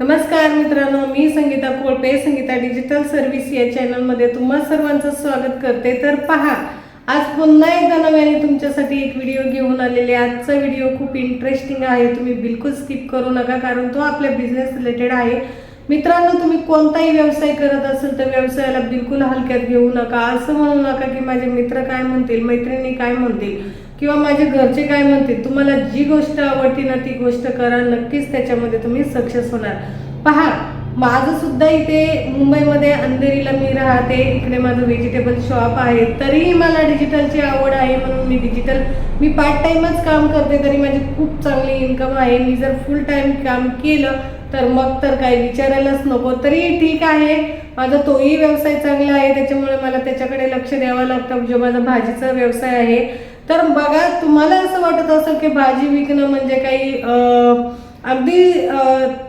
नमस्कार मित्रांनो मी संगीता कोळपे संगीता डिजिटल सर्व्हिस या चॅनलमध्ये तुम्हा सर्वांचं स्वागत करते. तर पहा आज पुन्हा एकदा नव्याने तुमच्यासाठी एक व्हिडिओ घेऊन आलेले. आहे. आजचा व्हिडिओ खूप इंटरेस्टिंग आहे. तुम्ही बिलकुल स्किप करू नका कारण तो आपल्या बिझनेस रिलेटेड आहे. मित्रांनो तुम्ही कोणताही व्यवसाय करत असेल तर व्यवसायाला बिलकुल हलक्यात घेऊ नका. असं म्हणू नका की माझे मित्र काय म्हणतील मैत्रिणी काय म्हणतील. किंवा माझे घरचे काय म्हणतील तुम्हाला जी गोष्ट आवडते ना ती गोष्ट करा नक्कीच त्याच्यामध्ये तुम्ही सक्सेस होणार. पहा माझं सुद्धा इथे मुंबईमध्ये अंधेरीला मी राहते इकडे माझं व्हेजिटेबल शॉप आहे तरीही मला डिजिटलची आवड आहे म्हणून मी डिजिटल मी पार्ट टाइमच काम करते तरी माझी खूप चांगली इन्कम आहे. मी जर फुल टाइम काम केलं तर मग तर काही विचारायलाच नको. तरी ठीक आहे माझा तोही व्यवसाय चांगला आहे त्याच्यामुळे मला त्याच्याकडे लक्ष द्यावं लागतं. जो माझा भाजीचा व्यवसाय आहे तर बघा तुम्हाला असं वाटत असेल की भाजी विकणं म्हणजे काही अगदी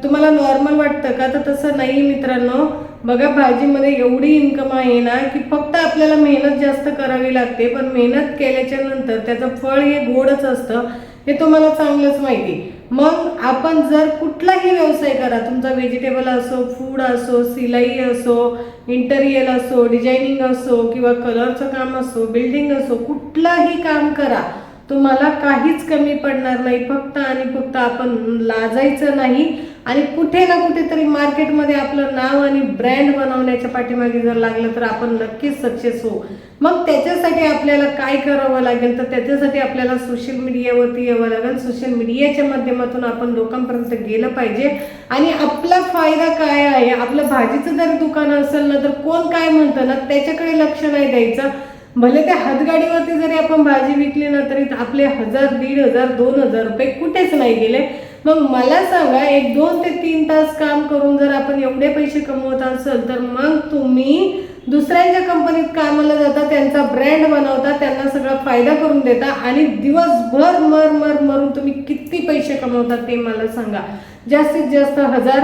तुम्हाला नॉर्मल वाटतं का? तर तसं नाही मित्रांनो. बघा भाजीमध्ये एवढी इन्कम आहे ना की फक्त आपल्याला मेहनत जास्त करावी लागते. पण मेहनत केल्याच्यानंतर त्याचं फळ हे गोडच असतं. हे तुम्हाला चांगलंच माहिती मग आपण जर कुठलाही व्यवसाय करा तुमचा व्हेजिटेबल असो फूड असो सिलाई असो इंटरियल असो डिझायनिंग असो किंवा कलरचं काम असो बिल्डिंग असो कुठलाही काम करा तुम्हाला काहीच कमी पडणार नाही. फक्त आणि फक्त आपण लाजायचं नाही. आणि कुठे ना कुठेतरी मार्केटमध्ये आपलं नाव आणि ब्रँड बनवण्याच्या पाठीमागे जर लागलं तर आपण नक्कीच सक्सेस होऊ. मग त्याच्यासाठी आपल्याला काय करावं लागेल? तर त्याच्यासाठी आपल्याला सोशल मीडियावरती यावं लागेल. सोशल मीडियाच्या माध्यमातून आपण लोकांपर्यंत गेलं पाहिजे. आणि आपला फायदा काय आहे? आपलं भाजीचं जर दुकान असेल ना तर कोण काय म्हणतं ना त्याच्याकडे लक्ष नाही द्यायचं. भले त्या हातगाडीवरती जरी आपण भाजी विकली ना तरी आपले हजार दीड हजार दोन हजार रुपये कुठेच नाही गेले. मग मला सांगा एक दोन ते तीन तास काम करून जर आपण एवढे पैसे कमवत असेल तर मग तुम्ही दुसऱ्यांच्या कंपनीत कामाला जाता त्यांचा ब्रँड बनवता त्यांना सगळा फायदा करून देता आणि दिवसभर मर मर मरून तुम्ही किती पैसे कमवता ते मला सांगा. जास्तीत जास्त हजार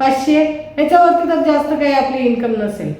पाचशे याच्यावरती तर जास्त काही आपली इन्कम नसेल.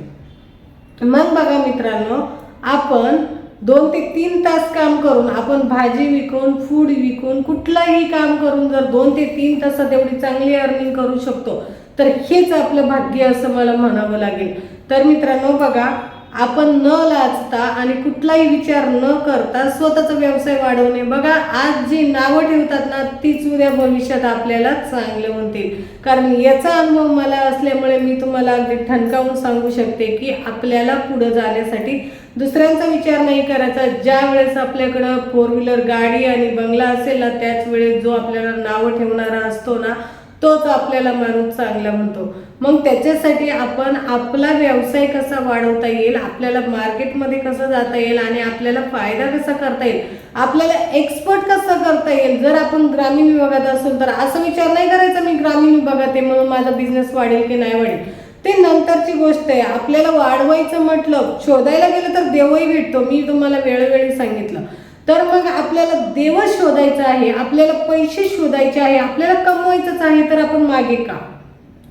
मग बघा मित्रांनो आपण दोन ते तीन तास काम करून आपण भाजी विकून फूड विकून कुठलाही काम करून जर दोन ते तीन तासात एवढी चांगली अर्निंग करू शकतो तर हेच आपलं भाग्य असं मला म्हणावं लागेल. तर मित्रांनो बघा आपण न लाजता आणि कुठलाही विचार न करता स्वतःचा व्यवसाय वाढवणे बघा आज जी नावं ठेवतात ना तीच उद्या भविष्यात आपल्याला चांगले म्हणतील. कारण याचा अनुभव मला असल्यामुळे मी तुम्हाला अगदी ठणकावून सांगू शकते की आपल्याला पुढं जाण्यासाठी दुसऱ्यांचा विचार नाही करायचा. ज्या वेळेस आपल्याकडं फोर व्हीलर गाडी आणि बंगला असेल ना त्याच वेळेस जो आपल्याला नावं ठेवणारा असतो ना तोच आपल्याला माणूस चांगला म्हणतो. मग त्याच्यासाठी आपण आपला व्यवसाय कसा वाढवता येईल आपल्याला मार्केटमध्ये कसं जाता येईल आणि आपल्याला फायदा कसा करता येईल आपल्याला एक्सपर्ट कसं करता येईल? जर आपण ग्रामीण विभागात असेल तर असं विचार नाही करायचा मी ग्रामीण विभागात आहे म्हणून माझा बिझनेस वाढेल की नाही वाढेल. ते नंतरची गोष्ट आहे आपल्याला वाढवायचं म्हटलं शोधायला गेलं तर देवही भेटतो. मी तुम्हाला वेळोवेळी सांगितलं. तर मग आपल्याला देव शोधायचं आहे आपल्याला पैसे शोधायचे आहे आपल्याला कमवायचंच आहे तर आपण मागे का?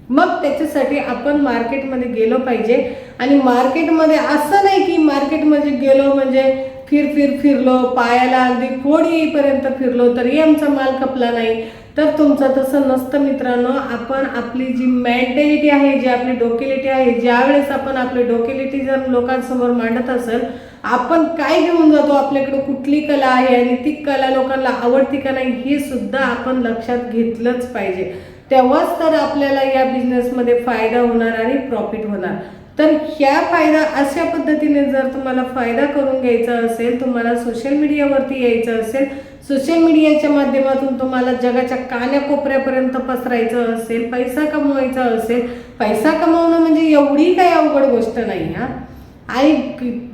मग त्याच्यासाठी आपण मार्केटमध्ये गेलो पाहिजे. आणि मार्केटमध्ये असं नाही की मार्केटमध्ये गेलो म्हणजे फिर फिर फिरलो पायाला अगदी फोड येईपर्यंत फिरलो तरी आमचा माल खपला नाही. तर तुमचं तसं नसतं मित्रांनो आपण आपली जी मेंटॅलिटी आहे जी आपली डोकेलिटी आहे ज्यावेळेस आपण आपली डोकेलिटी जर लोकांसमोर मांडत असेल आपण काय घेऊन जातो आपल्याकडे? कुठली कला आहे आणि ती कला लोकांना आवडती का नाही हे सुद्धा आपण लक्षात घेतलंच पाहिजे. तेव्हाच तर आपल्याला या बिझनेसमध्ये फायदा होणार आणि प्रॉफिट होणार. तर ह्या फायदा अशा पद्धतीने जर तुम्हाला फायदा करून घ्यायचा असेल तुम्हाला सोशल मीडियावरती यायचं असेल सोशल मीडियाच्या माध्यमातून तुम्हाला जगाच्या कान्याकोपऱ्यापर्यंत पसरायचं असेल पैसा कमवायचा असेल पैसा कमावणं म्हणजे एवढी काही अवघड गोष्ट नाही हा. आणि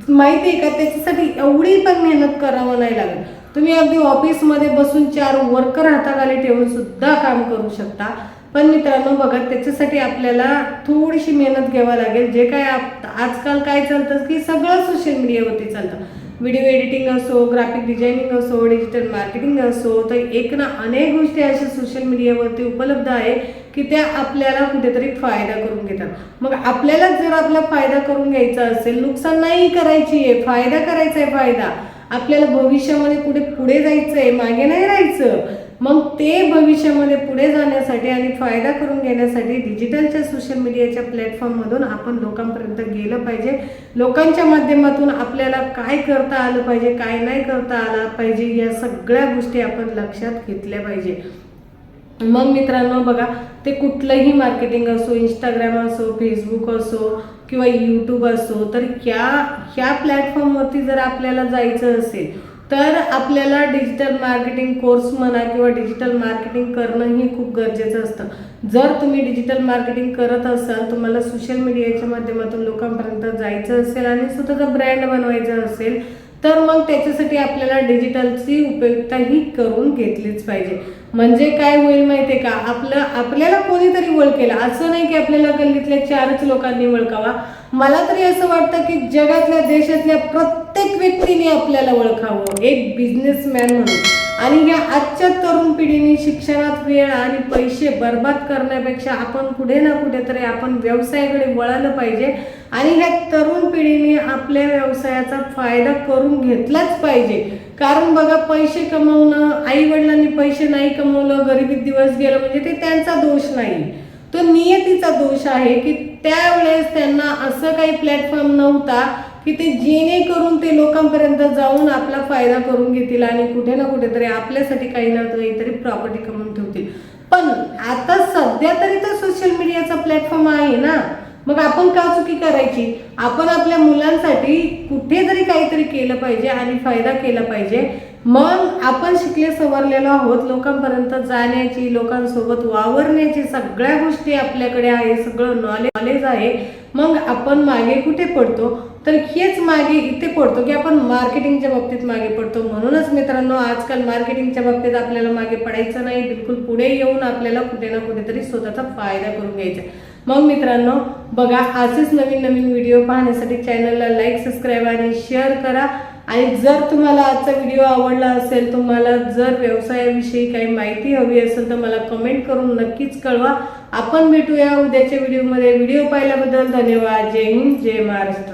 माहिती आहे का त्याच्यासाठी एवढी पण मेहनत करावं नाही लागत. तुम्ही अगदी ऑफिसमध्ये बसून चार वर्कर हाताखाली ठेवून सुद्धा काम करू शकता. पण मित्रांनो बघा त्याच्यासाठी आपल्याला थोडीशी मेहनत घ्यावं लागेल. जे काय आजकाल काय चालतं की सगळं सोशल मीडियावरती चालतं. व्हिडिओ एडिटिंग असो ग्राफिक डिझायनिंग असो डिजिटल मार्केटिंग असो तर एक ना अनेक गोष्टी अशा सोशल मीडियावरती उपलब्ध आहे की त्या आपल्याला कुठेतरी फायदा करून घेतात. मग आपल्याला जर आपला फायदा करून घ्यायचा असेल नुकसान नाही करायची आहे फायदा करायचा आहे फायदा. आपल्याला भविष्यामध्ये कुठे पुढे जायचं आहे मागे नाही राहायचं. मग ते भविष्यामध्ये पुढे जाण्यासाठी आणि फायदा करून घेण्यासाठी डिजिटलच्या सोशल मीडियाच्या प्लॅटफॉर्ममधून आपण लोकांपर्यंत गेलं पाहिजे. लोकांच्या माध्यमातून आपल्याला काय करता आलं पाहिजे काय नाही करता आलं पाहिजे या सगळ्या गोष्टी आपण लक्षात घेतल्या पाहिजे. मग मित्रांनो बघा ते कुठलंही मार्केटिंग असो इंस्टाग्राम असो फेसबुक असो किंवा यूट्यूब असो तर ह्या ह्या प्लॅटफॉर्मवरती जर आपल्याला जायचं असेल तर आपल्याला डिजिटल मार्केटिंग कोर्स म्हणा किंवा डिजिटल मार्केटिंग करणं ही खूप गरजेचं असतं. जर तुम्ही डिजिटल मार्केटिंग करत असाल तुम्हाला सोशल मीडियाच्या माध्यमातून लोकांपर्यंत जायचं असेल आणि स्वतःचा ब्रँड बनवायचा असेल तर मग त्याच्यासाठी आपल्याला डिजिटलची उपयुक्तता ही करून घेतलीच पाहिजे. म्हणजे काय होईल माहितीये का? आपलं आपल्याला कोणीतरी ओळखेल. असं नाही की आपल्याला गल्लीतल्या चारच लोकांनी ओळखावा. मला तरी असं वाटतं की जगातल्या देशातल्या प्रत्येक व्यक्तीने आपल्याला ओळखावं. एक बिझनेसमॅन म्हणून. आणि या आजच्या तरुण पिढीने शिक्षणात वेळ आणि पैसे बर्बाद करण्यापेक्षा आपण कुठे ना कुठेतरी आपण व्यवसायाकडे वळालं पाहिजे. आणि ह्या तरुण पिढीने आपल्या व्यवसायाचा फायदा करून घेतलाच पाहिजे. कारण बघा पैसे कमवणं आई वडिलांनी पैसे नाही कमवलं गरिबीत दिवस गेलं म्हणजे ते त्यांचा दोष नाही. तो नियतीचा दोष आहे की त्यावेळेस त्यांना असं काही प्लॅटफॉर्म नव्हता की ते जेणेकरून ते लोकांपर्यंत जाऊन आपला फायदा करून घेतील आणि कुठे ना कुठेतरी आपल्यासाठी काही ना काहीतरी प्रॉपर्टी कमवून ठेवतील. पण आता सध्या तरी तर सोशल मीडियाचा प्लॅटफॉर्म आहे ना. मग आपण का चुकी करायची? आपण आपल्या मुलांसाठी कुठेतरी काहीतरी केलं पाहिजे आणि फायदा केला पाहिजे. मग आपण शिकले सवरलेलो आहोत. लोकांपर्यंत जाण्याची लोकांसोबत वावरण्याची सगळ्या गोष्टी आपल्याकडे आहे. सगळं नॉलेज नॉलेज आहे. मग आपण मागे कुठे पडतो? तर हेच मागे इथे पडतो की आपण मार्केटिंगच्या बाबतीत मागे पडतो. म्हणूनच मित्रांनो आजकाल मार्केटिंगच्या बाबतीत आपल्याला मागे पडायचं नाही. बिलकुल पुढे येऊन आपल्याला कुठे ना कुठेतरी स्वतःचा फायदा करून घ्यायचा मग मित्रांनो बघा असेच नवीन नवीन व्हिडिओ पाहण्यासाठी चॅनलला लाईक सबस्क्राईब आणि शेअर करा. आणि जर तुम्हाला आजचा व्हिडिओ आवडला असेल तुम्हाला जर व्यवसायाविषयी काही माहिती हवी असेल तर मला कमेंट करून नक्कीच कळवा. आपण भेटूया उद्याच्या व्हिडिओमध्ये व्हिडिओ पाहिल्याबद्दल धन्यवाद. जय हिंद जय महाराष्ट्र.